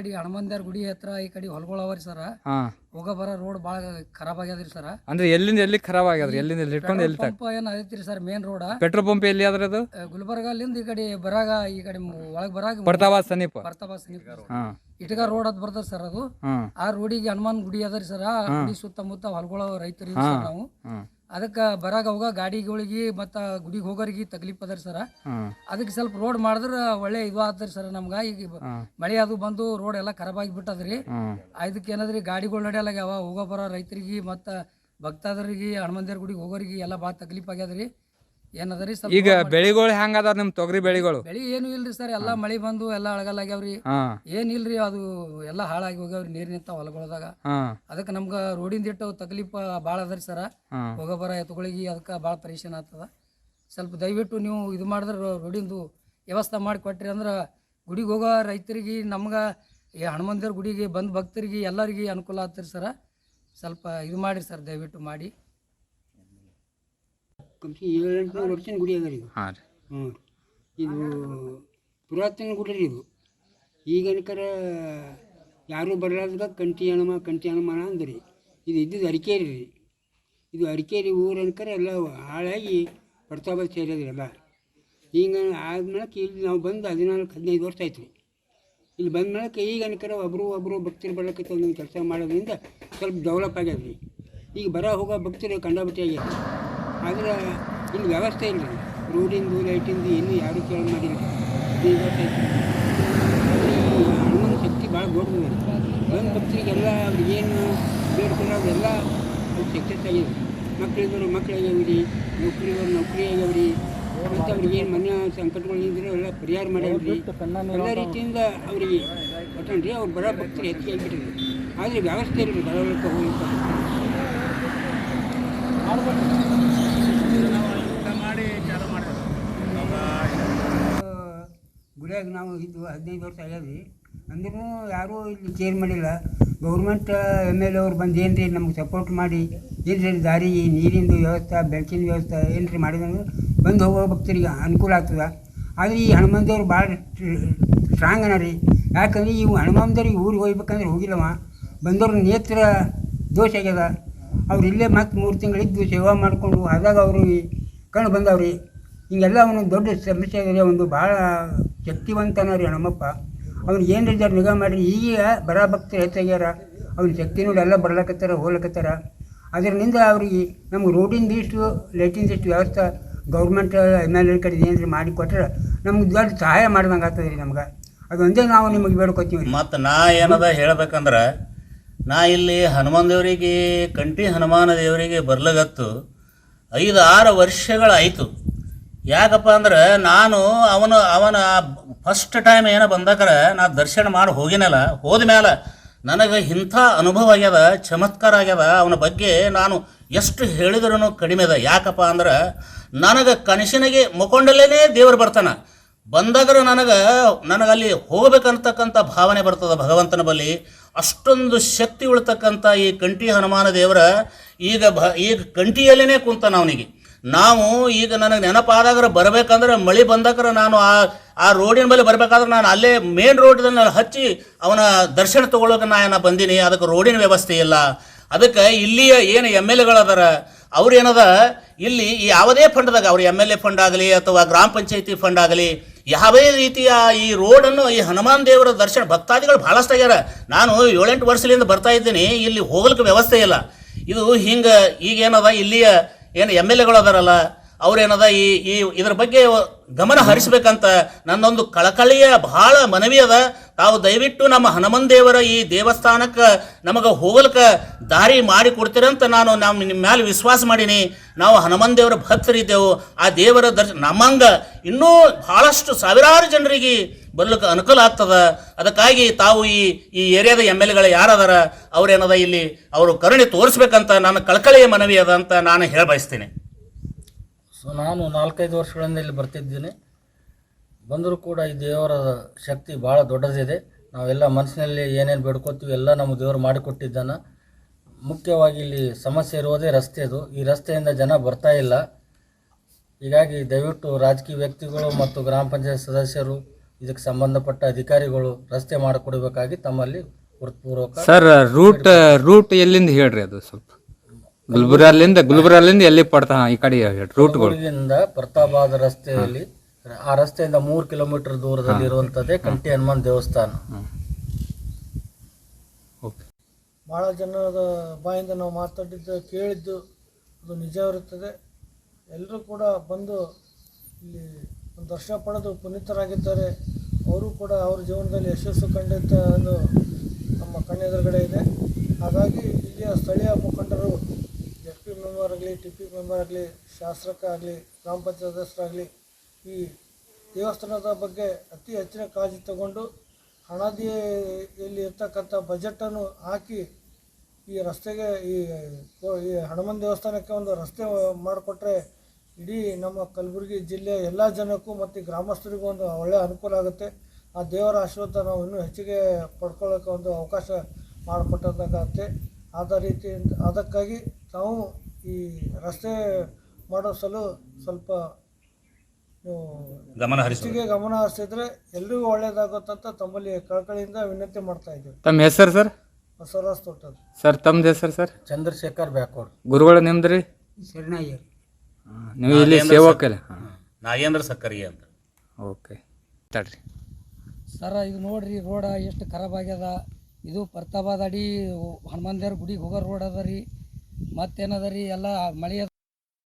ಕಡೆ ಹನುಮಂದ್ಯಾರ ಗುಡಿ ಹತ್ರ ಈ ಕಡೆ ಹೊಲಗಳು ಅವರಿ ಸರ. ಹಾ. ಹೋಗ ಬರೋ ರೋಡ್ ಭಾಳ ಖರಾಬ್ ಆಗ್ಯದ್ರಿ ಸರ್. ಅಂದ್ರೆ ಎಲ್ಲಿಂದ ಎಲ್ಲಿ ಖರಾಬ್ ಆಗ್ಯದ್ರಿ? ಎಲ್ಲಿಂದ ಎಲ್ಲಿ ಇಟ್ಕೊಂಡು ಎಲ್ಲಿ ಪಂಪ್ ಏನ್ ಐತ್ರಿ sir main road petrol pump ಎಲ್ಲಿ ಆದ್ರೆ ಅದು? ಗುಲ್ಬರ್ಗಲಿಂದ ಈ ಕಡೆ ಬರಾಗ ಈ ಕಡೆ ಒಳಗ್ ಬರಾಗ ಬರ್ತಾ ಸಮೀಪ. ಬರ್ತಾವ ಸಮೀಪ ಹಾ. ಇಟಗ ರೋಡ್ ಅದ್ ಬರ್ತದ ಸರ್ ಅದು. ಹಾ. ಆ ರೋಡಿಗೆ ಹನುಮಾನ್ ಗುಡಿ ಅದರಿ ಸರ್. ಆ ಗುಡಿ ಸುತ್ತಮುತ್ತ ಹೊಲಗಳು ರೈತರಿ ಸರ್ ನಾವು. ಹಾ. ಅದಕ್ಕೆ ಬರಾಗ ಹೋಗ ಗಾಡಿಗಳಿಗೆ ಮತ್ತ ಗುಡಿಗೆ ಹೋಗೋರಿಗೆ ತಕ್ಲೀಫ್ ಅದರಿ ಸರ. ಅದಕ್ಕೆ ಸ್ವಲ್ಪ ರೋಡ್ ಮಾಡಿದ್ರೆ ಒಳ್ಳೆ ಇದು ಆಗ್ತದ್ರಿ ಸರ್ ನಮ್ಗೆ. ಈಗ ಮಳೆ ಅದು ಬಂದು ರೋಡ್ ಎಲ್ಲ ಖರಾಬ್ ಆಗಿಬಿಟ್ಟದ್ರಿ. ಅದಕ್ಕೆ ಏನದ್ರಿ ಗಾಡಿಗಳು ನಡೆಯಲ್ಲ ಹೋಗೋ ಬರೋ ರೈತರಿಗೆ ಮತ್ತು ಭಕ್ತಾದರಿಗೆ ಹನುಮಂದಿರ ಗುಡಿಗೆ ಹೋಗೋರಿಗೆ ಎಲ್ಲ ಭಾಳ ತಕ್ಲೀಫ್ ಆಗ್ಯದ್ರಿ. ಏನದರಿ ಸ್ವಲ್ಪ ಈಗ ಬೆಳಿಗಳು ಹೆಂಗ ಅದಾವ ನಿಮ್ ತೊಗರಿ ಬೆಳಿಗಳು? ಬೆಳಿ ಏನು ಇಲ್ರಿ ಸರ್ ಎಲ್ಲಾ ಮಳಿ ಬಂದು ಎಲ್ಲಾ ಅಳಗಲ್ಲಾಗ್ಯಾವ್ರಿ. ಹಾ. ಇಲ್ರಿ ಅದು ಎಲ್ಲಾ ಹಾಳಾಗಿ ಹೋಗ್ಯಾವ್ರಿ ನೀರ್ ನಿಂತ ಹೊಲಗೊಳದಾಗ. ಅದಕ್ಕ ಅದಕ್ಕೆ ನಮ್ಗೆ ರೋಡಿಂದ ಇಟ್ಟು ತಕ್ಲೀಫ್ ಭಾಳ ಅದರಿ ಸರ. ಹಾ. ಹೋಗೋ ಬರೋ ಎತ್ತುಗಳಿಗೆ ಅದಕ್ಕೆ ಭಾಳ ಪರೇಶಾನ್ ಆಗ್ತದ. ಸ್ವಲ್ಪ ದಯವಿಟ್ಟು ನೀವು ಇದು ಮಾಡಿದ್ರೆ ರೋಡಿಂದು ವ್ಯವಸ್ಥೆ ಮಾಡಿ ಕೊಟ್ರಿ ಅಂದ್ರೆ ಗುಡಿಗೆ ಹೋಗೋ ರೈತರಿಗೆ ನಮ್ಗ ಈ ಹನುಮಂದಿರ ಗುಡಿಗೆ ಬಂದ ಭಕ್ತರಿಗೆ ಎಲ್ಲರಿಗೆ ಅನುಕೂಲ ಆಗ್ತಿರಿ ಸರ. ಸ್ವಲ್ಪ ಇದು ಮಾಡಿರಿ ಸರ್ ದಯವಿಟ್ಟು ಮಾಡಿ. ಕಮ್ಸಿ ಏಳೆಂಟುನೂರು ವರ್ಷದ ಗುಡಿ ಅದ ಇದು ಹಾ ರೀ ಹ್ಞೂ ಇದು ಪುರಾತನ ಗುಡಿ ರೀ ಇದು ಈಗನಕರ ಯಾರೂ ಬರಲಾರ್ದಾಗ ಕಂಟಿ ಹಣಮ ಕಂಟಿ ಹಣಮಾನ ಅಂದ್ರಿ ಇದು ಇದ್ದಿದ್ದು ಅರಿಕೇರಿ ರೀ ಇದು ಅರಿಕೇರಿ ಊರನ್ಕರ ಎಲ್ಲ ಹಾಳಾಗಿ ಬರ್ತಾಬಲ್ ಸೇರಿದ್ರಿ ಎಲ್ಲ ಹಿಂಗೆ ಆದ್ಮೇಲೆ ಇಲ್ಲಿ ನಾವು ಬಂದು ಹದಿನಾಲ್ಕು ಹದಿನೈದು ವರ್ಷ ಆಯ್ತು ರೀ ಇಲ್ಲಿ ಬಂದ ಮೇಲೆ ಈಗ ಅನ್ಕರ ಒಬ್ಬರು ಒಬ್ಬರು ಭಕ್ತರು ಬರ್ಲಕ್ಕೆ ಕೆಲಸ ಮಾಡೋದ್ರಿಂದ ಸ್ವಲ್ಪ ಡೆವಲಪ್ ಆಗ್ಯದ ರೀ ಈಗ ಬರ ಹೋಗೋ ಭಕ್ತರು ಕಂಡಾಬಿಟ್ಟಿ ಆಗ್ಯಾರ ಆದ್ರೆ ಇಲ್ಲಿ ವ್ಯವಸ್ಥೆ ಇಲ್ಲ ರೋಡಿಂದು ಲೈಟಿಂದು ಏನು ಯಾರು ಕೇಳ ಮಾಡಿಲ್ಲ. ಹಣ್ಣಿನ ಶಕ್ತಿ ಭಾಳ ದೊಡ್ಡದು ಹಣ್ಣು ಭಕ್ತರಿಗೆಲ್ಲ ಅವ್ರಿಗೆ ಏನು ಬೇಡ್ಕೊಂಡು ಅವರೆಲ್ಲ ಸಕ್ಸಸ್ ಆಗಿದೆ ಮಕ್ಕಳಿದ್ರು ಮಕ್ಳು ಆಗ್ಯಾವ ರೀ ನೌಕರಿಗಳು ನೌಕರಿ ಆಗ್ಯಾವ ರೀ ಮತ್ತು ಅವ್ರಿಗೆ ಏನು ಮನೆ ಸಂಕಟಗಳಿದ್ರೆ ಎಲ್ಲ ಪರಿಹಾರ ಮಾಡ್ಯಾವ್ರಿ ಎಲ್ಲ ರೀತಿಯಿಂದ ಅವರಿಗೆ ಕೊಟ್ಟನ್ರಿ ಅವ್ರು ಬರೋ ಭಕ್ತರು ಹೆಚ್ಚಿಗೆ ಆಗಿಬಿಟ್ಟಿದ್ರು ಆದರೆ ವ್ಯವಸ್ಥೆ ಇರಲಿ ಬರೋಕ್ಕೆ ಹೋಗ್ಲಿಕ್ಕೆ. ಗುಡಿಯಾಗ ನಾವು ಇದ್ದು ಹದಿನೈದು ವರ್ಷ ಆಗ್ಯಾದ್ರಿ ಅಂದ್ರೂ ಯಾರೂ ಇಲ್ಲಿ ಚೇರ್ ಮಾಡಿಲ್ಲ. ಗೌರ್ಮೆಂಟ್ ಎಂ ಎಲ್ ಅವ್ರು ಬಂದು ಏನು ರೀ ನಮ್ಗೆ ಸಪೋರ್ಟ್ ಮಾಡಿ ಏನು ರೀ ದಾರಿ, ನೀರಿಂದು ವ್ಯವಸ್ಥೆ, ಬೆಳಕಿನ ವ್ಯವಸ್ಥೆ ಏನು ರೀ ಮಾಡಿದಂದ್ರೆ ಬಂದು ಹೋಗೋ ಭಕ್ತರಿಗೆ ಅನುಕೂಲ ಆಗ್ತದೆ. ಆದರೆ ಈ ಹನುಮಂತವ್ರು ಭಾಳ ಸ್ಟ್ರಾಂಗ್ ಅನ ರೀ ಯಾಕಂದ್ರೆ ಇವು ಹನುಮಂತರಿಗೆ ಊರಿಗೆ ಹೋಗ್ಬೇಕಂದ್ರೆ ಹೋಗಿಲ್ಲವ. ಬಂದವ್ರ ನೇತ್ರ ದೋಷ ಆಗ್ಯದ. ಅವ್ರು ಇಲ್ಲೇ ಮತ್ತೆ ಮೂರು ತಿಂಗಳಿದ್ದು ಸೇವಾ ಮಾಡಿಕೊಂಡು ಆದಾಗ ಅವರು ಕಣ್ಣು ಬಂದವ್ರಿ. ಹಿಂಗೆಲ್ಲ ಒಂದು ದೊಡ್ಡ ಸಮಸ್ಯೆ ಆಗಿದೆ ಒಂದು ಭಾಳ ಶಕ್ತಿವಂತನ ರೀ ಹನುಮಪ್ಪ ಅವ್ನು ಏನು ಇದ್ದಾರೆ ನಿಗಾ ಮಾಡಿರಿ ಈಗ ಬರ ಭಕ್ತರು ಹೆಚ್ಚಾಗ್ಯಾರ. ಅವ್ನ ಶಕ್ತಿ ನೋಡಿ ಎಲ್ಲ ಬರ್ಲಕತ್ತಾರ, ಹೋಗ್ಲಕತ್ತಾರ. ಅದರಿಂದ ಅವ್ರಿಗೆ ನಮ್ಗೆ ರೋಡಿಂದ ಇಷ್ಟು ಲೈಟಿಂದ ಇಷ್ಟು ವ್ಯವಸ್ಥೆ ಗೌರ್ಮೆಂಟ್ ಎಂ ಎಲ್ ಎ ಕಡೆ ಏನಾದ್ರು ಮಾಡಿ ಕೊಟ್ಟರೆ ನಮ್ಗೆ ದೊಡ್ಡ ಸಹಾಯ ಮಾಡ್ದಂಗೆ ಆಗ್ತದೆ ರೀ ನಮ್ಗೆ. ಅದೊಂದೇ ನಾವು ನಿಮಗೆ ಬೇಡ್ಕೊತೀವಿ ಮತ್ತು ನಾ ಏನದ ಹೇಳ್ಬೇಕಂದ್ರೆ, ನಾ ಇಲ್ಲಿ ಹನುಮಾನ್ ದೇವರಿಗೆ, ಕಂಠಿ ಹನುಮಾನ ದೇವರಿಗೆ ಬರ್ಲಗತ್ತು ಐದು ಆರು ವರ್ಷಗಳಾಯಿತು. ಯಾಕಪ್ಪ ಅಂದ್ರೆ ನಾನು ಅವನು, ಅವನ ಫಸ್ಟ್ ಟೈಮ್ ಏನೋ ಬಂದಾಗ್ರೆ ನಾ ದರ್ಶನ ಮಾಡಿ ಹೋಗಿನಲ್ಲ, ಹೋದ ಮೇಲೆ ನನಗೆ ಇಂಥ ಅನುಭವ ಆಗ್ಯದ, ಚಮತ್ಕಾರ ಆಗ್ಯದ, ಅವನ ಬಗ್ಗೆ ನಾನು ಎಷ್ಟು ಹೇಳಿದ್ರೂ ಕಡಿಮೆ ಅದ. ಯಾಕಪ್ಪ ಅಂದ್ರೆ ನನಗೆ ಕನಸಿನಾಗೆ ಮುಕೊಂಡಲ್ಲೇ ದೇವರು ಬರ್ತಾನೆ. ಬಂದಾಗರೂ ನನಗೆ ನನಗಲ್ಲಿ ಹೋಗ್ಬೇಕಂತಕ್ಕಂಥ ಭಾವನೆ ಬರ್ತದೆ ಭಗವಂತನ ಬಳಿ ಅಷ್ಟೊಂದು ಶಕ್ತಿ ಉಳ್ತಕ್ಕಂಥ ಈ ಕಂಠಿ ಹನುಮಾನ ದೇವರ ಈಗ ಭ, ಈಗ ಕಂಠಿಯಲ್ಲೇ ಕುಂತಾನ ಅವನಿಗೆ. ನಾವು ಈಗ ನನಗೆ ನೆನಪಾದಾಗ್ರೆ ಬರಬೇಕಂದ್ರೆ ಮಳೆ ಬಂದಕ್ರೆ ನಾನು ಆ ಆ ರೋಡಿನ ಮೇಲೆ ಬರಬೇಕಾದ್ರೆ ನಾನು ಅಲ್ಲೇ ಮೇನ್ ರೋಡ್ದಲ್ಲಿ ಹಚ್ಚಿ ಅವನ ದರ್ಶನ ತಗೊಳ್ಳೋಕೆ ನಾ ಬಂದೀನಿ. ಅದಕ್ಕೆ ರೋಡಿನ ವ್ಯವಸ್ಥೆ ಇಲ್ಲ. ಅದಕ್ಕೆ ಇಲ್ಲಿಯ ಏನು ಎಂ ಎಲ್ ಎಗಳದಾರ ಅವ್ರು ಏನದ, ಇಲ್ಲಿ ಯಾವುದೇ ಫಂಡ್ದಾಗ ಅವ್ರ ಎಂ ಎಲ್ ಎ ಫಂಡ್ ಆಗಲಿ ಅಥವಾ ಗ್ರಾಮ ಪಂಚಾಯತಿ ಫಂಡ್ ಆಗಲಿ, ಯಾವುದೇ ರೀತಿಯ ಈ ರೋಡನ್ನು ಈ ಹನುಮಾನ್ ದೇವರ ದರ್ಶನ ಭಕ್ತಾದಿಗಳು ಭಾಳಷ್ಟು ಆಗ್ಯಾರ. ನಾನು ಏಳೆಂಟು ವರ್ಷದಿಂದ ಬರ್ತಾ ಇದ್ದೀನಿ, ಇಲ್ಲಿ ಹೋಗ್ಲಿಕ್ಕೆ ವ್ಯವಸ್ಥೆ ಇಲ್ಲ. ಇದು ಹಿಂಗೆ ಈಗೇನದ ಇಲ್ಲಿಯ ಏನು ಎಂ ಎಲ್ ಎಗಳು ಅದಾರಲ್ಲ? ಅವ್ರೇನದ ಈ ಈ ಇದ್ರ ಬಗ್ಗೆ ಗಮನ ಹರಿಸಬೇಕಂತ ನನ್ನೊಂದು ಕಳಕಳಿಯ ಬಹಳ ಮನವಿ ಅದ. ತಾವು ದಯವಿಟ್ಟು ನಮ್ಮ ಹನುಮನ್ ದೇವರ ಈ ದೇವಸ್ಥಾನಕ್ಕೆ ನಮಗೆ ಹೋಗ್ಲಿಕ್ಕೆ ದಾರಿ ಮಾಡಿ ಕೊಡ್ತೀರಂತ ನಾನು ನಮ್ಮ ನಿಮ್ಮ ಮ್ಯಾಲೆ ವಿಶ್ವಾಸ ಮಾಡೀನಿ. ನಾವು ಹನುಮನ್ ದೇವರ ಭಕ್ತರಿದ್ದೆವು ಆ ದೇವರ ದರ್ಶನ ನಮ್ಮಂಗ ಇನ್ನೂ ಬಹಳಷ್ಟು ಸಾವಿರಾರು ಜನರಿಗೆ ಬರ್ಲಿಕ್ಕೆ ಅನುಕೂಲ ಆಗ್ತದ. ಅದಕ್ಕಾಗಿ ತಾವು ಈ ಈ ಏರಿಯಾದ ಎಂ ಎಲ್ ಎಗಳು ಯಾರದಾರ, ಅವ್ರೇನದ ಇಲ್ಲಿ ಅವರು ಕರುಣೆ ತೋರಿಸ್ಬೇಕಂತ ನನ್ನ ಕಳಕಳಿಯ ಮನವಿ ಅದ ಅಂತ ನಾನು ಹೇಳ ಬಯಸ್ತೇನೆ ಸೊ ನಾನು ನಾಲ್ಕೈದು ವರ್ಷಗಳಿಂದ ಇಲ್ಲಿ ಬರ್ತಿದ್ದೀನಿ. ಬಂದರೂ ಕೂಡ ಈ ದೇವರ ಶಕ್ತಿ ಭಾಳ ದೊಡ್ಡದಿದೆ. ನಾವೆಲ್ಲ ಮನಸ್ಸಿನಲ್ಲಿ ಏನೇನು ಬೇಡ್ಕೋತೀವಿ ಎಲ್ಲ ನಮ್ಮ ದೇವರು ಮಾಡಿಕೊಟ್ಟಿದ್ದಾನೆ. ಮುಖ್ಯವಾಗಿ ಇಲ್ಲಿ ಸಮಸ್ಯೆ ಇರುವುದೇ ರಸ್ತೆದು ಈ ರಸ್ತೆಯಿಂದ ಜನ ಬರ್ತಾ ಇಲ್ಲ. ಹೀಗಾಗಿ ದಯವಿಟ್ಟು ರಾಜಕೀಯ ವ್ಯಕ್ತಿಗಳು ಮತ್ತು ಗ್ರಾಮ ಪಂಚಾಯತ್ ಸದಸ್ಯರು, ಇದಕ್ಕೆ ಸಂಬಂಧಪಟ್ಟ ಅಧಿಕಾರಿಗಳು ರಸ್ತೆ ಮಾಡಿಕೊಡ್ಬೇಕಾಗಿ ತಮ್ಮಲ್ಲಿ ಸರ್ ರೂಟ್ ರೂಟ್ ಎಲ್ಲಿಂದ ಹೇಳ್ರಿ ಅದು ಸ್ವಲ್ಪ? ಗುಲ್ಬರ್ಗಲ್ಲಿಂದ ಗುಲ್ಬರ್ಗಲ್ಲಿಂದ ಎಲ್ಲಿ ಪಡ್ತಾ ಈ ಕಡೆ ರೂಟ್ಗಳು ಊರಿನಿಂದ ಪ್ರತಾಪಾದ ರಸ್ತೆಯಲ್ಲಿ ಆ ರಸ್ತೆಯಿಂದ ಮೂರು ಕಿಲೋಮೀಟರ್ ದೂರದಲ್ಲಿ ಇರುವಂತದ್ದೇ ಕಂಟಿ ಹನುಮಾನ್ ದೇವಸ್ಥಾನ. ಬಹಳ ಭಾಳ ಜನದ ಬಾಯಿಂದ ನಾವು ಮಾತಾಡಿದ್ದು ಕೇಳಿದ್ದು ಅದು ನಿಜ ಇರುತ್ತದೆ. ಎಲ್ಲರೂ ಕೂಡ ಬಂದು ಇಲ್ಲಿ ಒಂದು ದರ್ಶನ ಪಡೆದು ಪುನೀತರಾಗಿದ್ದಾರೆ. ಅವರು ಕೂಡ ಅವ್ರ ಜೀವನದಲ್ಲಿ ಯಶಸ್ಸು ಕಂಡಿದ್ದ ಒಂದು ನಮ್ಮ ಕಣ್ಣೆದುರುಗಡೆ ಇದೆ. ಹಾಗಾಗಿ ಇಲ್ಲಿಯ ಸ್ಥಳೀಯ ಮುಖಂಡರು ಎಸ್ ಪಿ ಮೆಂಬರ್ ಆಗಲಿ ಟಿ ಪಿ ಮೆಂಬರ್ ಆಗಲಿ, ಶಾಸಕ ಆಗಲಿ ಗ್ರಾಮ ಪಂಚಾಯತ್ ಸದಸ್ಯರಾಗಲಿ, ಈ ದೇವಸ್ಥಾನದ ಬಗ್ಗೆ ಅತಿ ಹೆಚ್ಚಿನ ಕಾಳಜಿ ತಗೊಂಡು ಹಣದಿಯಲ್ಲಿ ಇರ್ತಕ್ಕಂಥ ಬಜೆಟನ್ನು ಹಾಕಿ ಈ ರಸ್ತೆಗೆ, ಈ ಈ ಹನುಮನ್ ದೇವಸ್ಥಾನಕ್ಕೆ ಒಂದು ರಸ್ತೆ ಮಾಡಿಕೊಟ್ರೆ ಇಡೀ ನಮ್ಮ ಕಲಬುರಗಿ ಜಿಲ್ಲೆಯ ಎಲ್ಲ ಜನಕ್ಕೂ ಮತ್ತು ಗ್ರಾಮಸ್ಥರಿಗೂ ಒಂದು ಒಳ್ಳೆಯ ಅನುಕೂಲ ಆಗುತ್ತೆ. ಆ ದೇವರ ಆಶೀರ್ವಾದ ನಾವು ಇನ್ನೂ ಹೆಚ್ಚಿಗೆ ಪಡ್ಕೊಳ್ಳೋಕೆ ಒಂದು ಅವಕಾಶ ಮಾಡಿಕೊಟ್ಟಂತಾಗತ್ತೆ. ಆದ ರೀತಿ, ಅದಕ್ಕಾಗಿ ನಾವು ಈ ರಸ್ತೆ ಮಾಡೋ ಸಲು ಸ್ವಲ್ಪ ನೀವು ಗಮನ ಹರಿಸಿಗೆ ಹೆಚ್ಚಿಗೆ ಗಮನ ಹರಿಸಿದ್ರೆ ಎಲ್ರಿಗೂ ಒಳ್ಳೇದಾಗುತ್ತಂತ ತಮ್ಮಲ್ಲಿ ಕಳಕಳಿಯಿಂದ ವಿನಂತಿ ಮಾಡ್ತಾ ಇದ್ದೀವಿ. ತಮ್ಮ ಹೆಸರು ಸರ್? ಬಸವರಾಜ್ ತೋಟದ. ಸರ್ ತಮ್ಮದು ಹೆಸರು ಸರ್? ಚಂದ್ರಶೇಖರ್ ಬ್ಯಾಕೋಡ್. ಗುರುಗಳ ನಿಮ್ದು ರೀ? ಶರಣಯ್ಯರ್ ನೀವು ಇಲ್ಲಿ ಸೇವಕಲ್ಲ ಹಾಂ. ನಾಗೇಂದ್ರ ಸಕ್ಕರಿ ಅಂತ. ಓಕೆ. ತಡ್ರಿ. ಸರ್ ಇದು ನೋಡ್ರಿ ರೋಡ ಎಷ್ಟು ಖರಾಬ್ ಆಗ್ಯದ. ಇದು ಪ್ರತಾಪಾದ ಅಡಿ ಹನುಮಾನ್ ದೇವ್ರ ಗುಡಿಗೆ ಹೋಗೋ ರೋಡ್ ಅದ ರೀ. ಮತ್ತೇನದ ರೀ? ಎಲ್ಲ ಮಳೆ